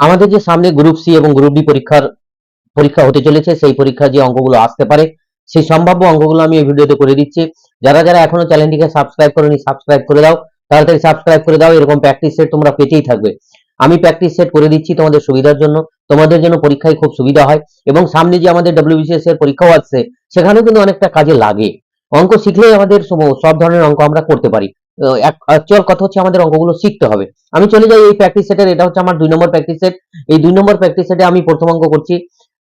আমাদের যে সামনে গ্রুপ সি এবং গ্রুপ ডি পরীক্ষার পরীক্ষা হতে চলেছে, সেই পরীক্ষার যে অঙ্কগুলো আসতে পারে, সেই সম্ভাব্য অঙ্কগুলো আমি এই ভিডিওতে করে দিচ্ছি। যারা যারা এখনও চ্যানেলটিকে সাবস্ক্রাইব করেনি সাবস্ক্রাইব করে দাও। তাড়াতাড়ি সাবস্ক্রাইব করে দাও, এরকম প্র্যাকটিস সেট তোমরা পেতেই থাকবে। আমি প্র্যাকটিস সেট করে দিচ্ছি তোমাদের সুবিধার জন্য। তোমাদের জন্য পরীক্ষায় খুব সুবিধা হয়। এবং সামনে যে আমাদের ডব্লিউবিসিএস এর পরীক্ষাও আসছে, সেখানেও কিন্তু অনেকটা কাজে লাগে। অঙ্ক শিখলেই আমাদের সব ধরনের অঙ্ক আমরা করতে পারি। অ্যাকচুয়াল কথা হচ্ছে আমাদের অঙ্কগুলো শিখতে হবে। আমি চলে যাই এই প্র্যাকটিস সেটের এটা হচ্ছে আমার দুই নম্বর প্র্যাকটিস সেট এই দুই নম্বর প্র্যাকটিস সেটে আমি প্রথম অঙ্ক করছি।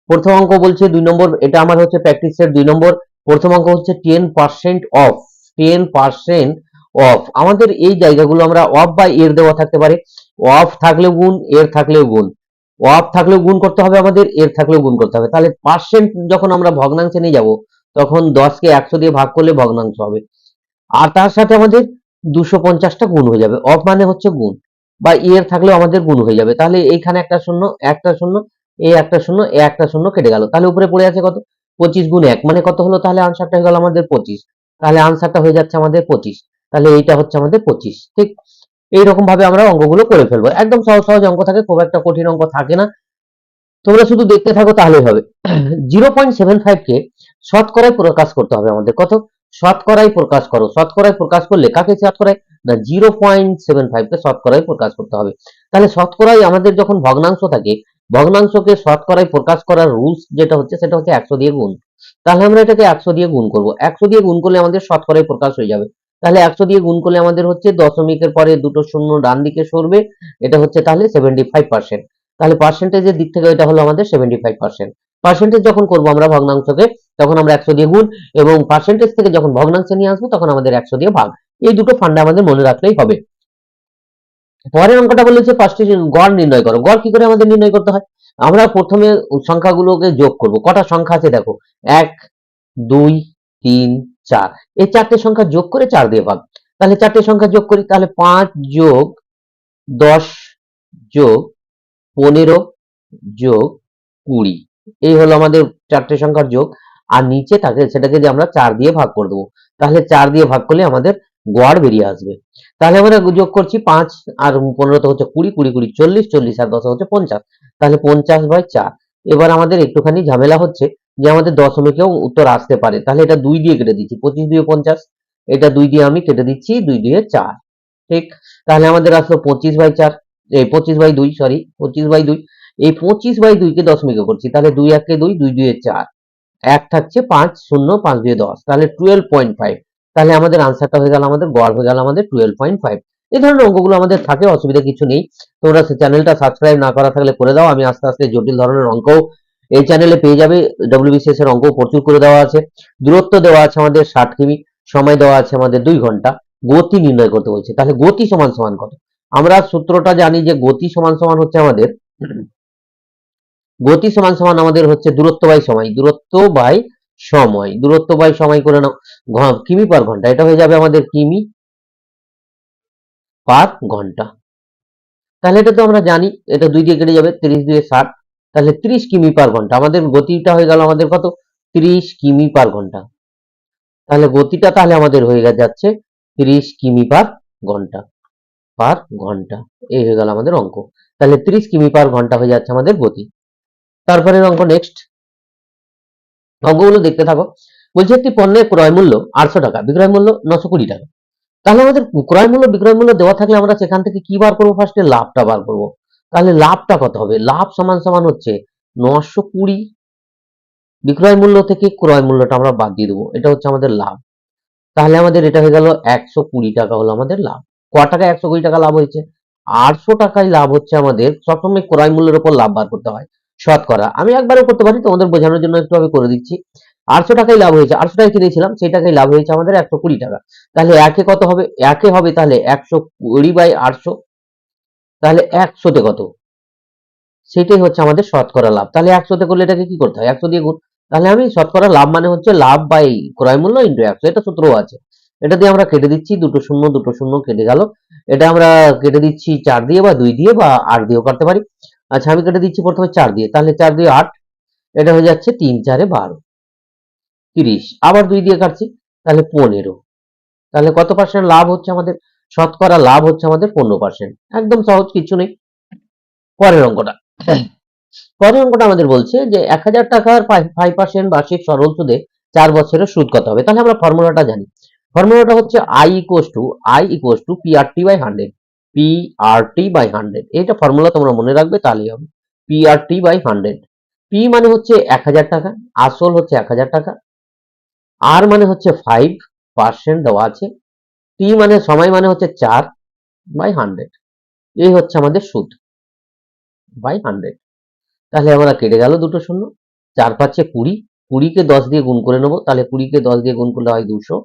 প্রথম অঙ্ক বলছে দুই নম্বর, এটা আমার হচ্ছে প্র্যাকটিস সেট দুই নম্বর। প্রথম অঙ্ক হচ্ছে ten percent of ten percent of আমাদের এই জায়গাগুলো আমরা অফ বা এর দেওয়া থাকতে পারে। অফ থাকলেও গুণ, এর থাকলেও গুণ। অফ থাকলেও গুণ করতে হবে আমাদের, এর থাকলেও গুণ করতে হবে। তাহলে পার্সেন্ট যখন আমরা ভগ্নাংশে নিয়ে যাব, তখন দশকে একশো দিয়ে ভাগ করলে ভগ্নাংশ হবে। আর তার সাথে আমাদের দুশো পঞ্চাশটা গুণ হয়ে যাবে। অফ মানে হচ্ছে গুণ। বা এর থাকলেও আমাদের গুণ হয়ে যাবে। তাহলে এইখানে একটা শূন্য একটা শূন্য এই একটা শূন্য, এ একটা শূন্য কেটে গেল। তাহলে উপরে পড়ে আছে কত? পঁচিশ গুণ এক। মানে কত হলো? তাহলে আনসারটা হয়ে গেল আমাদের পঁচিশ। তাহলে আনসারটা হয়ে যাচ্ছে আমাদের পঁচিশ। তাহলে এইটা হচ্ছে আমাদের পঁচিশ। ঠিক? এইরকম ভাবে আমরা অঙ্কগুলো করে ফেলব। একদম সহজ সহজ অঙ্ক থাকে, খুব একটা কঠিন অঙ্ক থাকে না। তোমরা শুধু দেখতে থাকো, তাহলেই হবে। জিরো পয়েন্ট সেভেন ফাইভ কে শতকরায় প্রকাশ করতে হবে আমাদের। কত? শতকরায় প্রকাশ করো। শতকরায় প্রকাশ করলে কাকে শতকরায়? না, জিরো পয়েন্ট সেভেন ফাইভ কে শতকরায় প্রকাশ করতে হবে। তাহলে শতকরায় আমাদের যখন ভগ্নাংশ থাকে, ভগ্নাংশকে শতকরায় প্রকাশ করার রুলস যেটা হচ্ছে, সেটা হচ্ছে একশো দিয়ে গুণ। তাহলে আমরা এটাকে একশো দিয়ে গুণ করব। একশো দিয়ে গুণ করলে আমাদের শতকরায় প্রকাশ হয়ে যাবে। তাহলে একশো দিয়ে গুণ করলে আমাদের হচ্ছে দশমিকের পরে দুটো শূন্য ডান দিকে সরবে। এটা হচ্ছে তাহলে সেভেন্টি ফাইভ পার্সেন্ট তাহলে পার্সেন্টেজের দিক থেকে এটা হলো আমাদের সেভেন্টি ফাইভ পার্সেন্ট পার্সেন্টেজ যখন করব আমরা ভগ্নাংশকে তখন আমরা একশো দিয়ে গুণ এবং পার্সেন্টেজ থেকে যখন ভগ্নাংশে নিয়ে আসব, তখন আমাদের একশো দিয়ে ভাগ। এই দুটো ফান্ডা আমাদের মনে রাখলেই হবে। পরের অঙ্কটা বলেছে পাঁচটি গড় নির্ণয় করো। গড় কি করে আমাদের নির্ণয় করতে হয়? আমরা প্রথমে সংখ্যাগুলোকে যোগ করব। কটা সংখ্যা আছে দেখো? এক, দুই, তিন, চার। এই চারটে সংখ্যা যোগ করে চার দিয়ে ভাগ। তাহলে চারটে সংখ্যা যোগ করি, তাহলে পাঁচ যোগ দশ যোগ পনেরো যোগ কুড়ি। এই হলো আমাদের চারটে সংখ্যার যোগ। আর নিচে থাকে সেটাকে যে আমরা চার দিয়ে ভাগ করে দেবো। তাহলে চার দিয়ে ভাগ করলে আমাদের গড় বেরিয়ে আসবে। তাহলে আমরা যোগ করছি পাঁচ আর পনেরো তো হচ্ছে কুড়ি কুড়ি কুড়ি, চল্লিশ চল্লিশ আর দশ হচ্ছে পঞ্চাশ। তাহলে পঞ্চাশ বাই চার। এবার আমাদের একটুখানি ঝামেলা হচ্ছে যে আমাদের দশমিকেও উত্তর আসতে পারে। তাহলে এটা দুই দিয়ে কেটে দিচ্ছি, পঁচিশ দিয়ে পঞ্চাশ, এটা দুই দিয়ে আমি কেটে দিচ্ছি, দুই দিয়ে চার। ঠিক? তাহলে আমাদের আসলো পঁচিশ বাই চার, এই পঁচিশ বাই দুই সরি পঁচিশ বাই দুই। এই পঁচিশ বাই দুইকে দশমিকে করছি, তাহলে দুই একে দুই দুই দুয়ে চার। এক থাকছে পাঁচ, শূন্য, পাঁচ দুয়ে দশ। তাহলে টুয়েলভ পয়েন্ট ফাইভ তাহলে আমাদের আনসারটা হয়ে গেল আমাদের গড় হয়ে গেল আমাদের টুয়েলভ পয়েন্ট ফাইভ এই ধরনের অঙ্কগুলো আমাদের থাকে, অসুবিধা কিছু নেই। তোমরা চ্যানেলটা সাবস্ক্রাইব না করা থাকলে করে দাও। আমি আস্তে আস্তে জটিল ধরনের অঙ্ক এই চ্যানেলে পেয়ে যাবে। ডব্লিউবিসিএস এর অঙ্ক প্রচুর করে দেওয়া আছে। দূরত্ব দেওয়া আছে আমাদের ষাট কিমি, সময় দেওয়া আছে আমাদের দুই ঘণ্টা। গতি নির্ণয় করতে বলছে। তাহলে গতি সমান সমান কত? আমরা সূত্রটা জানি যে গতি সমান সমান হচ্ছে আমাদের গতি সমান সমান আমাদের হচ্ছে দূরত্ব বাই সময়, দূরত্ব বাই সময়, দূরত্ব বাই সময় করে নাও কিমি পার ঘণ্টা, এটা হয়ে যাবে আমাদের কিমি পার ঘণ্টা। তাহলে এটা তো আমরা জানি, এটা দুই দিয়ে কেটে যাবে তিরিশ দিয়ে ষাট, তাহলে ত্রিশ কিমি পার ঘণ্টা, আমাদের গতিটা হয়ে গেল আমাদের কত? ত্রিশ কিমি পার ঘণ্টা। তাহলে গতিটা তাহলে আমাদের হয়ে যাচ্ছে ত্রিশ কিমি পার ঘণ্টা পার ঘণ্টা, এই হয়ে গেল আমাদের অঙ্ক। তাহলে ত্রিশ কিমি পার ঘণ্টা হয়ে যাচ্ছে আমাদের গতি। তারপরে অঙ্ক নেক্সট অঙ্কগুলো দেখতে থাকো। বলছে একটি পণ্যের ক্রয় মূল্য আটশো টাকা, বিক্রয় মূল্য নশো কুড়ি টাকা। তাহলে আমাদের ক্রয় মূল্য, বিক্রয় মূল্য দেওয়া থাকলে আমরা সেখান থেকে কি বার করব? ফার্স্টে লাভটা বার করব। তাহলে লাভটা কত হবে? লাভ সমান সমান হচ্ছে নশো কুড়ি। বিক্রয় মূল্য থেকে ক্রয় মূল্যটা আমরা বাদ দিয়ে দেবো। এটা হচ্ছে আমাদের লাভ। তাহলে আমাদের এটা হয়ে গেল একশো কুড়ি টাকা হলো আমাদের লাভ। ক টাকা একশো কুড়ি টাকা লাভ হয়েছে। আটশো টাকায় লাভ হচ্ছে আমাদের সবসময় ক্রয় মূল্যের উপর লাভ বার করতে হয়। শতকরা আমি একবারও করতে পারি তোমাদের বোঝানোর জন্য একটু আমি করে দিচ্ছি। আটশো টাকাই লাভ হয়েছে। আটশো টাকা কিনেছিলাম সেই টাকায় লাভ হয়েছে আমাদের একশো কুড়ি টাকা। তাহলে একে কত হবে? একে হবে তাহলে একশো কুড়ি বাই আটশো। তাহলে একশোতে কত? সেটাই হচ্ছে আমাদের শতকরা লাভ। তাহলে একশোতে করলে এটাকে কি করতে হয়? একশো দিয়ে গুণ। তাহলে আমি শতকরা লাভ মানে হচ্ছে লাভ বাই ক্রয় মূল্য ইন্টু একশো। এটা সূত্রও আছে। এটা দিয়ে আমরা কেটে দিচ্ছি, দুটো শূন্য দুটো শূন্য কেটে গেল। এটা আমরা কেটে দিচ্ছি চার দিয়ে বা দুই দিয়ে বা আট দিয়েও কাটতে পারি। আচ্ছা আমি কেটে দিচ্ছি প্রথমে চার দিয়ে। তাহলে চার দিয়ে আট, এটা হয়ে যাচ্ছে তিন, চারে বারো। তিরিশ, আবার দুই দিয়ে কাটছি, তাহলে পনেরো। তাহলে কত পার্সেন্ট লাভ হচ্ছে আমাদের? শতকরা লাভ হচ্ছে আমাদের পনেরো পার্সেন্ট একদম সহজ, কিছু নেই। পরের অঙ্কটা। পরের অঙ্কটা আমাদের বলছে যে এক হাজার টাকার ফাইভ পার্সেন্ট বার্ষিক সরল সুদে চার বছরের সুদ কত হবে? তাহলে আমরা ফর্মুলাটা জানি। ফর্মুলাটা হচ্ছে I equals to I equals to P R T by hundred P R T by hundred এটা ফর্মুলা তোমরা মনে রাখবে, তাহলেই হবে। P R T by hundred P মানে হচ্ছে এক হাজার টাকা, আসল হচ্ছে এক হাজার টাকা। আর মানে হচ্ছে ফাইভ পার্সেন্ট দেওয়া আছে। টি মানে সময় মানে হচ্ছে চার বাই হান্ড্রেড এই হচ্ছে আমাদের সুদ বাই হান্ড্রেড তাহলে আমরা কেটে গেল দুটো শূন্য। চার পাঁচে কুড়ি। কুড়িকে দশ দিয়ে গুণ করে নেব, তাহলে কুড়িকে দশ দিয়ে গুণ করলে হয় দুশো।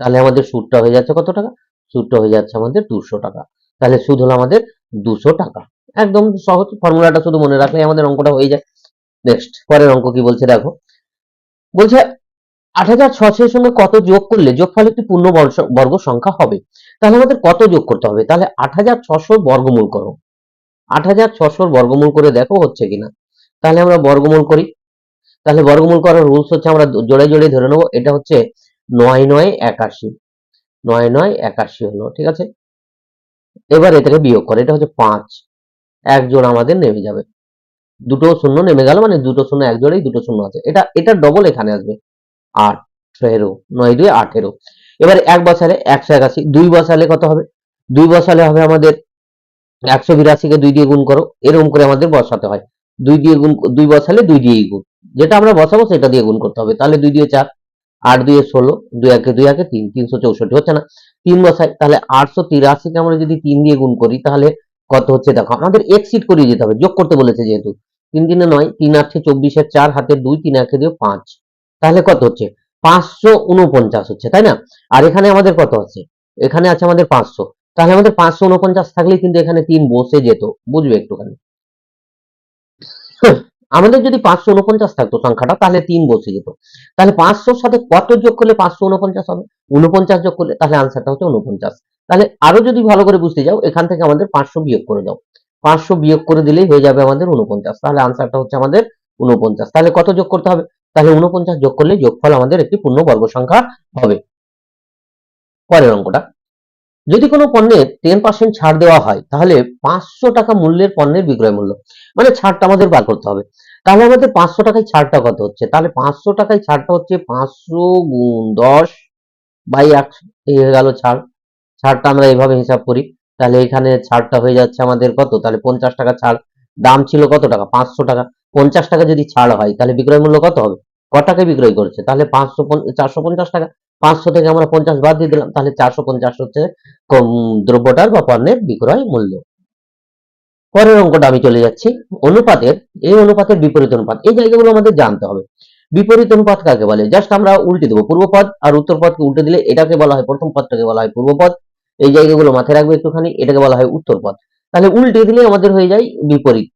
তাহলে আমাদের সুদটা হয়ে যাচ্ছে কত টাকা? সুদটা হয়ে যাচ্ছে আমাদের দুশো টাকা। তাহলে সুদ হলো আমাদের দুশো টাকা। একদম সহজ ফর্মুলাটা শুধু মনে রাখলে আমাদের অঙ্কটা হয়ে যায়। নেক্সট পরের অঙ্ক কি বলছে দেখো। বলছে আট হাজার ছশোর সঙ্গে কত যোগ করলে যোগফল একটি পূর্ণ বর্গ সংখ্যা হবে? তাহলে আমাদের কত যোগ করতে হবে? তাহলে আট হাজার ছশোর বর্গমূল করো। আট হাজার ছশোর বর্গমূল করে দেখো হচ্ছে কিনা। তাহলে আমরা বর্গমূল করি। তাহলে বর্গমূল করার রুলস হচ্ছে আমরা জোড়ে জোড়ে ধরে নেব। এটা হচ্ছে নয় নয় একাশি। নয় নয় একাশি হলো, ঠিক আছে? এবার এ থেকে বিয়োগ করে, এটা হচ্ছে পাঁচ। এক জোড় আমাদের নেমে যাবে। দুটো শূন্য নেমে গেল মানে দুটো শূন্য এক জোড়েই দুটো শূন্য আছে। এটা এটা ডবল এখানে আসবে। আট আঠেরো নয় দুই আঠেরো এবার এক বসালে একশো একাশি, দুই বসালে কত হবে? দুই বসালে হবে আমাদের একশো বিরাশিকে দুই দিয়ে গুণ করো, এরকম করে আমাদের বসাতে হয়। দুই দিয়ে গুণ, দুই বসালে দুই দিয়েই গুণ। যেটা আমরা বসাবো সেটা দিয়ে গুণ করতে হবে। তাহলে দুই দিয়ে চার আট দুয়ে ষোলো, দুই একে দুই একে তিন, তিনশো চৌষট্টি, হচ্ছে না? তিন বসাই, তাহলে আটশো তিরাশিকে আমরা যদি তিন দিয়ে গুণ করি, তাহলে কত হচ্ছে? দেখো, আমাদের এক্সিট করিয়ে যেতে হবে, যোগ করতে বলেছে যেহেতু। তিন দিনে নয়, তিন আটে চব্বিশের চার, হাতে দুই, তিন একে দিয়ে পাঁচ। তাহলে কত হচ্ছে? পাঁচশো উনপঞ্চাশ হচ্ছে, তাই না? আর এখানে আমাদের কত আছে? এখানে আছে আমাদের পাঁচশো। তাহলে আমাদের পাঁচশো উনপঞ্চাশ থাকলে কিন্তু এখানে তিন বসে যেত, বুঝবে একটুখানি? আমাদের যদি পাঁচশো উনপঞ্চাশ থাকতো সংখ্যাটা, তাহলে তিন বসে যেত। তাহলে পাঁচশোর সাথে কত যোগ করলে পাঁচশো উনপঞ্চাশ হবে? উনপঞ্চাশ যোগ করলে, তাহলে আনসারটা হচ্ছে উনপঞ্চাশ তাহলে আরও যদি ভালো করে বুঝতে যাও, এখান থেকে আমাদের পাঁচশো বিয়োগ করে দাও। পাঁচশো বিয়োগ করে দিলেই হয়ে যাবে আমাদের উনপঞ্চাশ তাহলে আনসারটা হচ্ছে আমাদের উনপঞ্চাশ তাহলে কত যোগ করতে হবে? তাহলে উনপঞ্চাশ যোগ করলে যোগফল আমাদের একটি পূর্ণ বর্গ সংখ্যা হবে। পরের অঙ্কটা। যদি কোনো পণ্যের টেন পার্সেন্ট ছাড় দেওয়া হয়, তাহলে পাঁচশো টাকা মূল্যের পণ্যের বিক্রয় মূল্য। মানে ছাড়টা আমাদের বার করতে হবে। তাহলে আমাদের পাঁচশো টাকায় ছাড়টা কত হচ্ছে? তাহলে পাঁচশো টাকায় ছাড়টা হচ্ছে পাঁচশো গুণ দশ বাই একশো হয়ে গেল ছাড়। ছাড়টা আমরা এইভাবে হিসাব করি। তাহলে এখানে ছাড়টা হয়ে যাচ্ছে আমাদের কত? তাহলে পঞ্চাশ টাকা ছাড়। দাম ছিল কত টাকা? পাঁচশো টাকা। পঞ্চাশ টাকা যদি ছাড় হয়, তাহলে বিক্রয় মূল্য কত হবে? ক টাকায় বিক্রয় করছে? তাহলে পাঁচশো চারশো পঞ্চাশ টাকা। পাঁচশো থেকে আমরা পঞ্চাশ বাদ দিয়ে দিলাম, তাহলে চারশো পঞ্চাশ হচ্ছে দ্রব্যটার বা পণ্যের বিক্রয় মূল্য। পরের অঙ্কটা আমি চলে যাচ্ছি। অনুপাতের, এই অনুপাতের বিপরীত অনুপাত। এই জায়গাগুলো আমাদের জানতে হবে। বিপরীত অনুপাত কাকে বলে? জাস্ট আমরা উল্টে দেবো পূর্বপদ আর উত্তর পদকে উল্টে দিলে এটাকে বলা হয় প্রথম পদটাকে বলা হয় পূর্বপদ। এই জায়গাগুলো মাথায় রাখবে একটুখানি, এটাকে বলা হয় উত্তর পদ। তাহলে উল্টে দিলে আমাদের হয়ে যায় বিপরীত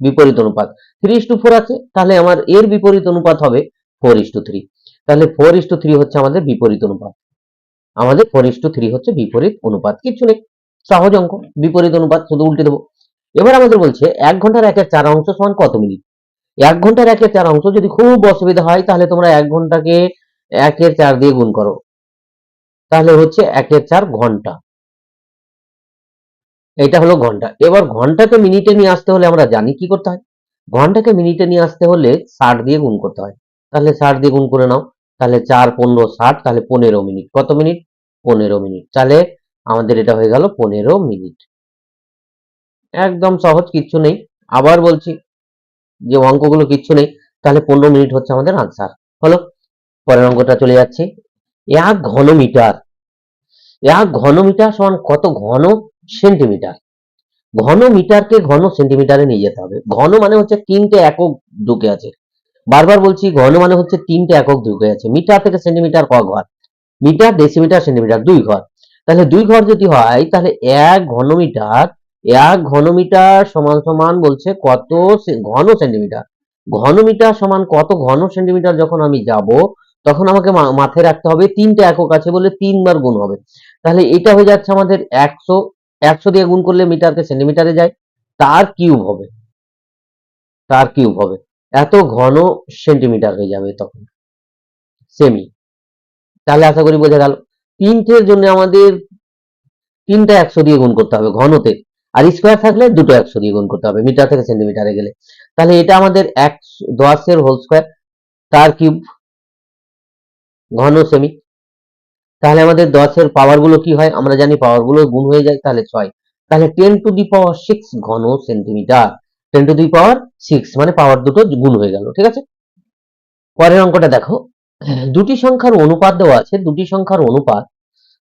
বিপরীত অনুপাত। থ্রি টু ফোর আছে, তাহলে আমার এর বিপরীত অনুপাত হবে four is to three four four is to three হচ্ছে আমাদের বিপরীত অনুপাত। আমাদের ফোর ইস টু থ্রি হচ্ছে বিপরীত অনুপাত। কিছু নেই। সহজ অঙ্ক। বিপরীত অনুপাত শুধু উল্টে দেবো। এবার আমাদের বলছে, এক ঘণ্টার একের চার অংশ সমান কত মিনিট? এক ঘণ্টার একের চার অংশ যদি খুব অসুবিধা হয়, তাহলে তোমরা এক ঘন্টাকে একের চার দিয়ে গুণ করো। তাহলে হচ্ছে একের চার ঘণ্টা। এটা হলো ঘণ্টা। এবার ঘন্টাকে মিনিটে নিয়ে আসতে হলে আমরা জানি কি করতে হয়? ঘন্টাকে মিনিটে নিয়ে আসতে হলে ষাট দিয়ে গুণ করতে হয়। তাহলে ষাট দিয়ে গুণ করে নাও। তাহলে চার, পনেরো, ষাট, তাহলে পনেরো মিনিট। কত মিনিট? পনেরো মিনিট। তাহলে আমাদের এটা হয়ে গেল পনেরো মিনিট। একদম সহজ, কিচ্ছু নেই। আবার বলছি যে অঙ্কগুলো কিচ্ছু নেই, তাহলে পনেরো মিনিট হচ্ছে আমাদের আনসার হলো, পরের অঙ্কটা চলে যাচ্ছে। এক ঘনমিটার। এক ঘনমিটার সমান কত ঘন? সেন্টিমিটার। ঘন মিটারকে ঘন সেন্টিমিটারে নিয়ে যেতে হবে। ঘন মানে হচ্ছে তিনটে একক ঢুকে আছে। বারবার বলছি, ঘন মানে হচ্ছে তিনটে একক ঢুকে আছে। মিটার থেকে সেন্টিমিটার ক ঘর? মিটার ডেসিমিটার সেন্টিমিটার দুই ঘর। তাহলে দুই ঘর যদি হয়, তাহলে এক ঘনমিটার এক ঘনমিটার সমান সমান বলছে কত ঘন সেন্টিমিটার। ঘনমিটার সমান কত ঘন সেন্টিমিটার যখন আমি যাব, তখন আমাকে মাথায় রাখতে হবে তিনটে একক আছে বলে তিনবার গুণ হবে। তাহলে এটা হয়ে যাচ্ছে আমাদের একশো একশো দিয়ে গুণ করলে মিটারকে সেন্টিমিটারে যায়, তার কিউব হবে। তার কিউব হবে। এত ঘন সেন্টিমিটার হয়ে যাবে তখন। সেমি তাহলে আশা করি বোঝা গেল। তিনটের জন্য আমাদের তিনটা একশো দিয়ে গুণ করতে হবে ঘনতে। আর স্কোয়ার থাকলে দুটো একশো দিয়ে গুণ করতে হবে মিটার থেকে সেন্টিমিটারে গেলে। তাহলে এটা আমাদের এক দশের হোল স্কোয়ার তার কিউব ঘন সেমি তাহলে আমাদের দশের পাওয়ারগুলো কি হয়? আমরা জানি পাওয়ারগুলো গুণ হয়ে যায়, তাহলে ছয়। তাহলে ten to the power six ঘন centimetre ten to the power six মানে পাওয়ার দুটো গুণ হয়ে গেল, ঠিক আছে? পরের অঙ্কটা দেখো। দুটি সংখ্যার অনুপাত দেওয়া আছে, দুটি সংখ্যার অনুপাত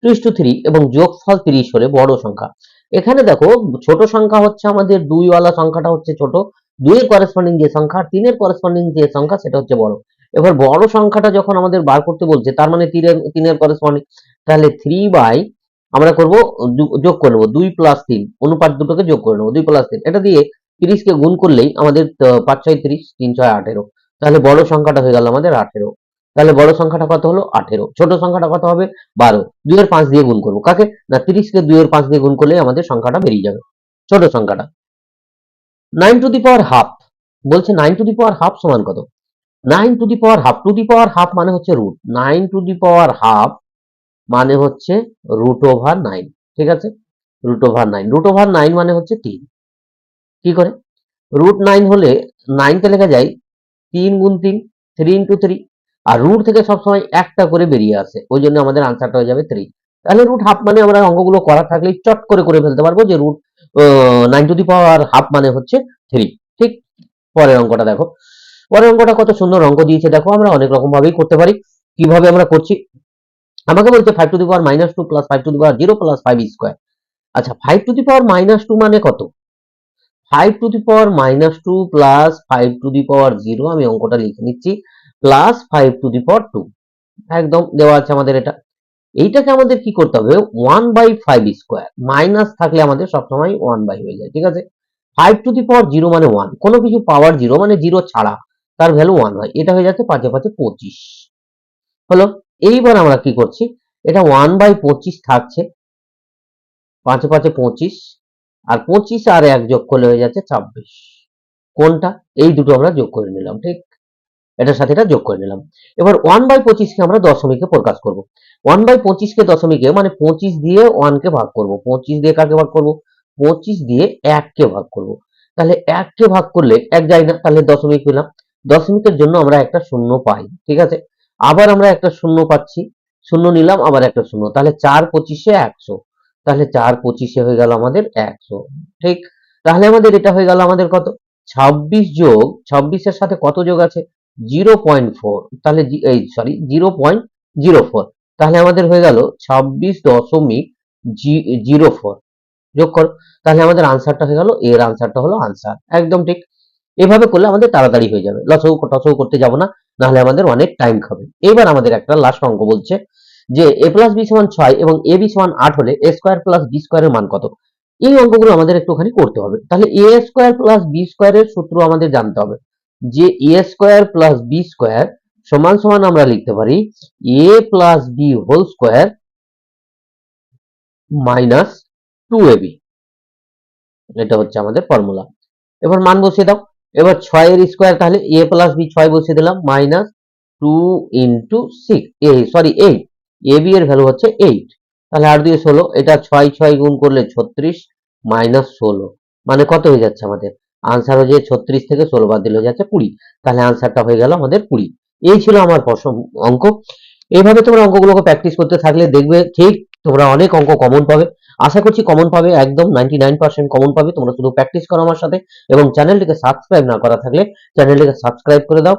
টু টু থ্রি এবং যোগফল তিরিশ হলে বড় সংখ্যা। এখানে দেখো, ছোট সংখ্যা হচ্ছে আমাদের দুইওয়ালা, সংখ্যাটা হচ্ছে ছোট। দুইয়ের করেসপন্ডিং যে সংখ্যা তিনের করেসপন্ডিং যে সংখ্যা, সেটা হচ্ছে বড়। এবার বড় সংখ্যাটা যখন আমাদের বার করতে বলছে, তার মানে তিনের তিনের করেসপন্ডিং তাহলে থ্রি বাই আমরা করব, যোগ করে নেব, দুই প্লাস তিন, অনুপাত দুটোকে যোগ করে নেব, দুই প্লাস তিন। এটা দিয়ে তিরিশকে গুণ করলেই আমাদের পাঁচ ছয় তিরিশ, তিন ছয় আঠেরো। তাহলে বড় সংখ্যাটা হয়ে গেল আমাদের আঠেরো। তাহলে বড় সংখ্যাটা কত হলো? আঠেরো। ছোট সংখ্যাটা কত হবে? বারো। দুইয়ের পাঁচ দিয়ে গুণ করব। কাকে? না তিরিশকে দুইয়ের পাঁচ দিয়ে গুণ করলে আমাদের সংখ্যাটা বেরিয়ে যাবে। ছোট সংখ্যাটা। Nine to the power half বলছে nine to the power half সমান কত? Nine to the power half to the power half মানে হচ্ছে root nine to the power half মানে হচ্ছে রুট ওভার নাইন ঠিক আছে? Root over nine root over nine মানে হচ্ছে তিন। কি করে? রুট নাইন হলে নাইনকে লেখা যায় তিন গুণ তিন থ্রি ইন্টু থ্রি আর রুট থেকে সবসময় একটা করে বেরিয়ে আসে, ওই জন্য আমাদের আনসারটা হয়ে যাবে থ্রি তাহলে রুট হাফ মানে আমরা অঙ্কগুলো করা থাকলে চট করে করে ফেলতে পারব যে root nine to the power half মানে হচ্ছে থ্রি ঠিক? পরের অঙ্কটা দেখো। পরের অঙ্কটা কত সুন্দর অঙ্ক দিয়েছে। দেখো, আমরা অনেক রকম ভাবেই করতে পারি। কীভাবে আমরা করছি? আমাকে বলছে five to the power minus two plus five to the power zero plus five square আচ্ছা five to the power minus two মানে কত? Five to the power minus two plus five to the power zero আমি অঙ্কটা লিখে নিচ্ছি plus five to the power two একদম দেওয়া আছে আমাদের এটা। এইটাকে আমাদের কি করতে হবে? One by five square minus থাকলে আমাদের সবসময় ওয়ান বাই হয়ে যায়, ঠিক আছে? Five to the power zero মানে ওয়ান কোনো কিছু পাওয়ার জিরো মানে জিরো ছাড়া তার ভ্যালু ওয়ান হয়। এটা হয়ে যাচ্ছে পাঁচে পাঁচে পঁচিশ। হলো, এইবার আমরা কি করছি? এটা ওয়ান বাই পঁচিশ থাকছে। পাঁচে পাঁচে পঁচিশ। আর পঁচিশ আর এক যোগ করলে হয়ে যাচ্ছে ছাব্বিশ। কোনটা? এই দুটো আমরা যোগ করে নিলাম, ঠিক? এটার সাথে এটা যোগ করে নিলাম। এবার ওয়ান বাই পঁচিশকে আমরা দশমিকে প্রকাশ করব। ওয়ান বাই পঁচিশকে দশমিকে মানে পঁচিশ দিয়ে ওয়ানকে ভাগ করব। পঁচিশ দিয়ে কাকে ভাগ করব? পঁচিশ দিয়ে এককে ভাগ করব। তাহলে এককে ভাগ করলে, এক যায় না, তাহলে দশমিক পেলাম। দশমিকের জন্য আমরা একটা শূন্য পাই, ঠিক আছে? আবার আমরা একটা শূন্য পাচ্ছি, শূন্য নিলাম, আবার একটা শূন্য। তাহলে চার পঁচিশে একশো। তাহলে চার পঁচিশে হয়ে গেল আমাদের একশো। ঠিক? তাহলে আমাদের এটা হয়ে গেল আমাদের কত? ছাব্বিশ যোগ, ছাব্বিশের সাথে কত যোগ আছে? Zero point four. তাহলে এই sorry zero point zero four. তাহলে আমাদের হয়ে গেল ছাব্বিশ দশমিক জিরো ফোর। যোগ করো। তাহলে আমাদের আনসারটা হয়ে গেল, এর আনসারটা হলো আনসার একদম ঠিক? এভাবে করলে আমাদের তাড়াতাড়ি হয়ে যাবে। লসও, টসও করতে যাব না। নাহলে আমাদের অনেক টাইম খাবে। এবার আমাদের একটা লাস্ট অঙ্ক বলছে। যে এ প্লাস বি সমান ছয় এবং এ বি সমান আট হলে এ স্কোয়ার প্লাস বি স্কোয়ারের মান কত? এই অঙ্কগুলো আমাদের একটুখানি করতে হবে। তাহলে এ স্কোয়ার প্লাস বি স্কোয়ারের সূত্র আমাদের জানতে হবে যে A square plus B square সমান সমান আমরা লিখতে পারি A plus B whole square minus two A B এটা হচ্ছে আমাদের ফর্মুলা এবার মান বসিয়ে দাও। এবার ছয়ের স্কোয়ার তাহলে এ প্লাস বি ছয় বসিয়ে দিলাম minus two into six A sorry eight A B এর ভ্যালু হচ্ছে এইট তাহলে আট দিয়ে ষোলো, এটা ছয় ছয় গুণ করলে ছত্রিশ মাইনাস ষোলো। মানে কত হয়ে যাচ্ছে আমাদের? আনসার হয়ে যায় ছত্রিশ থেকে ষোলো বাদ দিলে হয়ে যাচ্ছে কুড়ি। তাহলে আনসারটা হয়ে গেল আমাদের কুড়ি। এই ছিল আমার প্রশ্ন অঙ্ক। এইভাবে তোমরা অঙ্কগুলোকে প্র্যাকটিস করতে থাকলে দেখবে ঠিক তোমরা অনেক অঙ্ক কমন পাবে। আশা করছি কমন পাবে, একদম নাইনটি নাইন পার্সেন্ট কমন পাবে। তোমরা শুধু প্র্যাকটিস করো আমার সাথে এবং চ্যানেলটিকে সাবস্ক্রাইব না করা থাকলে চ্যানেলটিকে সাবস্ক্রাইব করে দাও।